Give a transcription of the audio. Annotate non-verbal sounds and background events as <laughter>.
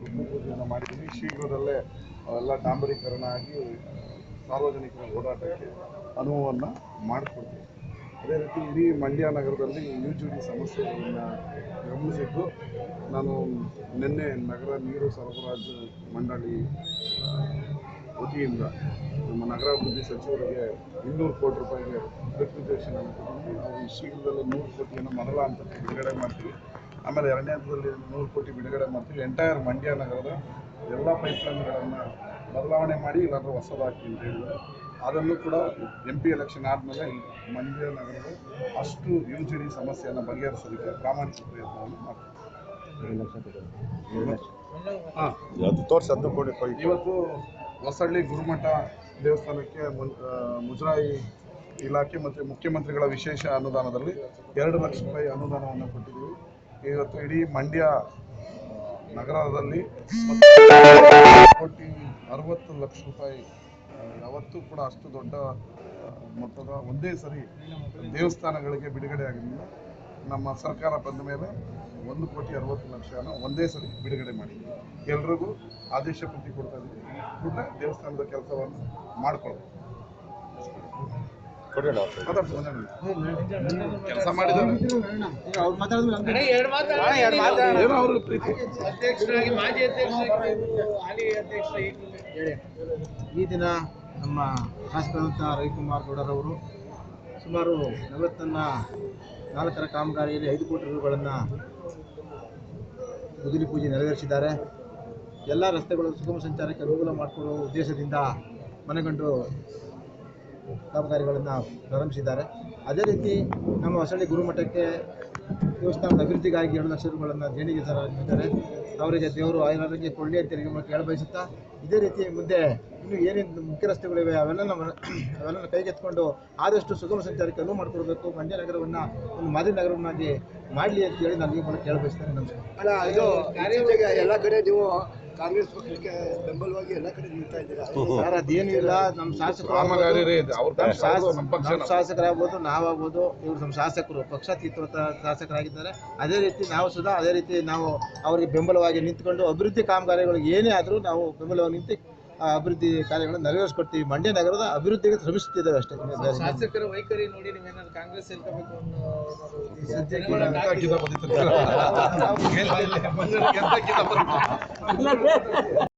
ಭೂಮಿ ಪೂಜೆಯನ್ನು ಮಾಡಿದ್ದೀವಿ ಶೀಘ್ರದಲ್ಲೇ ಅವೆಲ್ಲ ಡಾಂಬರೀಕರಣ ಆಗಿ, ಸಾರ್ವಜನಿಕರ ಓಡಾಟಕ್ಕೆ ಅನುವನ್ನು ಮಾಡಿಕೊಡ್ತೀವಿ ಅದೇ ರೀತಿ ಇಡೀ ಮಂಡ್ಯ ನಗರದಲ್ಲಿ ಯು ಜಿ ಡಿ ಸಮಸ್ಯೆಗಳನ್ನು ಗಮನಿಸಿದ್ದು, ನಾನು ನಿನ್ನೆ ನಗರ ನೀರು ಸರಬರಾಜು ಮಂಡಳಿ ವತಿಯಿಂದ ನಮ್ಮ ನಗರಾಭಿವೃದ್ಧಿ ಸಚಿವರಿಗೆ ಇನ್ನೂರು ಕೋಟಿ ರೂಪಾಯಿಗೆ ರಿಕ್ವಿಸೇಷನ್ ಅನ್ನು ನಾವು ಶೀಘ್ರದಲ್ಲೇ ನೂರು ಕೋಟಿಯನ್ನು ಮೊದಲ ಹಂತಕ್ಕೆ ಬಿಡುಗಡೆ ಮಾಡ್ತೀವಿ. ಆಮೇಲೆ ಎರಡನೇ ಹಂತದಲ್ಲಿ ನೂರು ಕೋಟಿ ಬಿಡುಗಡೆ ಮಾಡ್ತೀವಿ. ಎಂಟೈರ್ ಮಂಡ್ಯ ನಗರದ ಎಲ್ಲ ಪೈಪ್ಲೈನ್ಗಳನ್ನು ಬದಲಾವಣೆ ಮಾಡಿ ಇಲ್ಲಾಂದ್ರೆ ಹೊಸದಾಕಿ ಅಂತ ಹೇಳಿದರೆ ಅದನ್ನು ಕೂಡ ಎಂ ಪಿ ಎಲೆಕ್ಷನ್ ಆದಮೇಲೆ ಮಂಡ್ಯ ನಗರದ ಅಷ್ಟು ಯುಜಿಡಿ ಸಮಸ್ಯೆಯನ್ನು ಬಗೆಹರಿಸೋದಕ್ಕೆ ಪ್ರಾಮಾಣಿಕ ಪ್ರಯತ್ನವನ್ನು ಮಾಡ್ತೀವಿ. ಹಾಂ ಅದು ತೋರಿಸಿ ಹತ್ತು ಕೋಟಿ ಇವತ್ತು ಹೊಸಳ್ಳಿ ಗುರುಮಠ ದೇವಸ್ಥಾನಕ್ಕೆ ಮುಜರಾಯಿ ಇಲಾಖೆ ಮತ್ತು ಮುಖ್ಯಮಂತ್ರಿಗಳ ವಿಶೇಷ ಅನುದಾನದಲ್ಲಿ ಎರಡು ಲಕ್ಷ ರೂಪಾಯಿ ಅನುದಾನವನ್ನು ಕೊಟ್ಟಿದ್ದೀವಿ. ಇವತ್ತು ಇಡೀ ಮಂಡ್ಯ ನಗರದಲ್ಲಿ ಕೋಟಿ ಅರವತ್ತು ಲಕ್ಷ ರೂಪಾಯಿ ಯಾವತ್ತೂ ಕೂಡ ಅಷ್ಟು ದೊಡ್ಡ ಮೊತ್ತದ ಒಂದೇ ಸರಿ ದೇವಸ್ಥಾನಗಳಿಗೆ ಬಿಡುಗಡೆ ಆಗಿರಲಿಲ್ಲ. ನಮ್ಮ ಸರ್ಕಾರ ಬಂದ ಮೇಲೆ ಒಂದು ಕೋಟಿ ಅರವತ್ತು ಲಕ್ಷನ ಒಂದೇ ಸರಿ ಬಿಡುಗಡೆ ಮಾಡಿ ಎಲ್ರಿಗೂ ಆದೇಶ ಪಟ್ಟಿ ಕೊಡ್ತಾ ಇದ್ದೀವಿ. ಕೂಡಲೇ ದೇವಸ್ಥಾನದ ಕೆಲಸವನ್ನು ಮಾಡ್ಕೊಳ್ಬೇಕು ಅಧ್ಯಕ್ಷ ಈ ದಿನ ನಮ್ಮ ಶಾಸಕರಂತ ರವಿಕುಮಾರ್ ಗೌಡರವರು ಸುಮಾರು ನಲವತ್ತನ್ನ ನಾಲ್ಕರ ಕಾಮಗಾರಿಯಲ್ಲಿ ಐದು ಕೋಟಿ ರೂಗಳನ್ನು ಗುದಿಲಿ ಪೂಜೆ ನೆರವೇರಿಸಿದ್ದಾರೆ. ಎಲ್ಲ ರಸ್ತೆಗಳು ಸುಗಮ ಸಂಚಾರಕ್ಕೆ ಅನುಕೂಲ ಮಾಡಿಕೊಡುವ ಉದ್ದೇಶದಿಂದ ಮನೆಗಂಡು ಕಾಮಗಾರಿಗಳನ್ನು ಪ್ರಾರಂಭಿಸಿದ್ದಾರೆ ಅದೇ ರೀತಿ ನಮ್ಮ ಹೊಸಳ್ಳಿ ಗುರುಮಠಕ್ಕೆ ದೇವಸ್ಥಾನದ ಅಭಿವೃದ್ಧಿಗಾಗಿ ಎರಡು ಲಕ್ಷ ರೂಪಾಯಿಗಳನ್ನು ದೇಣಿಗೆ ಸಹ ಹಾಕಿದ್ದಾರೆ. ಅವರಿಗೆ ದೇವರು ಆಯುರ್ವೇದಕ್ಕೆ ಕೊಳ್ಳಿ ಅಂತ ಕೇಳ ಬಯಸುತ್ತಾ, ಇದೇ ರೀತಿ ಮುಂದೆ ಇನ್ನು ಏನೇನು ಮುಖ್ಯ ರಸ್ತೆಗಳಿವೆ ಅವೆಲ್ಲ ನಮ್ಮ ಅವೆಲ್ಲ ಕೈಗೆತ್ಕೊಂಡು ಆದಷ್ಟು ಸುಗಮ ಸಂಚಾರಕ್ಕೆ ಅನುವು ಮಾಡಿಕೊಡ್ಬೇಕು. ಮಂಡ್ಯ ನಗರವನ್ನು ಒಂದು ಮಾದರಿ ನಗರವನ್ನಾಗಿ ಮಾಡಲಿ ಅಂತ ಹೇಳಿ ನಾನು ಈ ಮೂಲಕ ಕೇಳ ಬಯಸ್ತೇನೆ. ನಮಸ್ಕಾರ. ಅಲ್ಲ, ಇದು ಎಲ್ಲ ಕಡೆ ನೀವು ಕಾಂಗ್ರೆಸ್ ಪಕ್ಷಕ್ಕೆ ಬೆಂಬಲವಾಗಿ ಎಲ್ಲ ಕಡೆ ನಿಲ್ತಾ ಇದ್ದೀರಾ? ಸರ್ ಅದೇನು ಇಲ್ಲ ನಮ್ಮ ಶಾಸಕರು ನಮ್ಮ ಶಾಸಕರಾಗ್ಬೋದು ನಾವಾಗ್ಬೋದು ಇವರು ನಮ್ಮ ಶಾಸಕರು ಪಕ್ಷಾತೀತ ಶಾಸಕರಾಗಿದ್ದಾರೆ. ಅದೇ ರೀತಿ ನಾವು ಸುಧಾ ಅದೇ ರೀತಿ ನಾವು ಅವರಿಗೆ ಬೆಂಬಲವಾಗಿ ನಿಂತ್ಕೊಂಡು ಅಭಿವೃದ್ಧಿ ಕಾಮಗಾರಿಗಳಿಗೆ ಏನೇ ಆದರೂ ನಾವು ಬೆಂಬಲವಾಗಿ ನಿಂತು ಆ ಅಭಿವೃದ್ಧಿ ಕಾರ್ಯಗಳನ್ನು ನೆರವೇರಿಸ್ಕೊಡ್ತೀವಿ. ಮಂಡ್ಯ ನಗರದ ಅಭಿವೃದ್ಧಿಗೆ ಶ್ರಮಿಸುತ್ತಿದ್ದೇವೆ ಅಷ್ಟೇ. ಶಾಸಕರ ವೈಖರಿ ನೋಡಿ ನೀವೇನಾದ್ರು ಕಾಂಗ್ರೆಸ್ ಸೇರ್ಕೋಬೇಕು ಅನ್ನೋ <laughs>